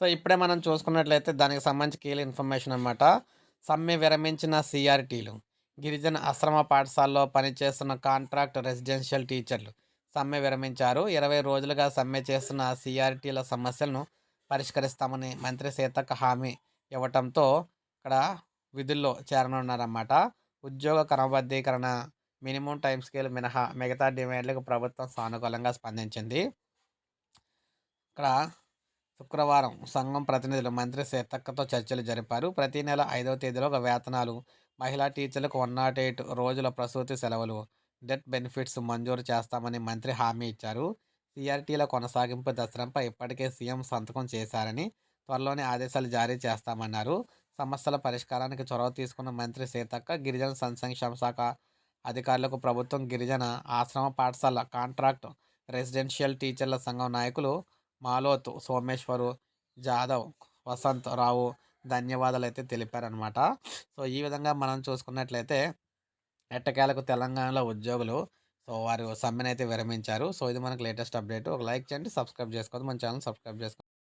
So ఇప్పుడే మనం చూసుకున్నట్లయితే దానికి సంబంధించి కీలక ఇన్ఫర్మేషన్ అనమాట. సమ్మె విరమించిన సీఆర్‌టీలు. గిరిజన ఆశ్రమ పాఠశాలలో పనిచేస్తున్న కాంట్రాక్ట్ రెసిడెన్షియల్ టీచర్లు సమ్మె విరమించారు. 20 రోజులుగా సమ్మె చేస్తున్న సిఆర్టీల సమస్యలను పరిష్కరిస్తామని మంత్రి సీతక్క హామీ ఇవ్వటంతో ఇక్కడ విధుల్లో చేరనున్నారన్నమాట. ఉద్యోగ క్రమబద్ధీకరణ, మినిమం టైమ్ స్కేల్ మినహా మిగతా డిమాండ్లకు ప్రభుత్వం సానుకూలంగా స్పందించింది. ఇక్కడ శుక్రవారం సంఘం ప్రతినిధులు మంత్రి సీతక్కతో చర్చలు జరిపారు. ప్రతి నెల ఐదవ ఒక వేతనాలు, మహిళా టీచర్లకు 108 రోజుల ప్రసూతి సెలవులు, డెత్ బెనిఫిట్స్ మంజూరు చేస్తామని మంత్రి హామీ ఇచ్చారు. సీఆర్‌టీల కొనసాగింపు దసరంపై ఇప్పటికే సీఎం సంతకం చేశారని, త్వరలోనే ఆదేశాలు జారీ చేస్తామన్నారు. సమస్యల పరిష్కారానికి చొరవ తీసుకున్న మంత్రి సీతక్క, గిరిజన సంక్షేమ శాఖ అధికారులకు ప్రభుత్వం గిరిజన ఆశ్రమ పాఠశాల కాంట్రాక్ట్ రెసిడెన్షియల్ టీచర్ల సంఘం నాయకులు మాలోత్ సోమేశ్వరు, జాదవ్ వసంత్ రావు ధన్యవాదాలైతే తెలిపారనమాట. సో, ఈ విధంగా మనం చూసుకున్నట్లయితే ఎట్టకేలకు తెలంగాణలో ఉద్యోగులు సో, వారు సమ్మెనైతే విరమించారు. సో, ఇది మనకు లేటెస్ట్ అప్డేట్. ఒక లైక్ చేయండి, సబ్స్క్రైబ్ చేసుకోవద్దు. మన ఛానల్ సబ్స్క్రైబ్ చేసుకోండి.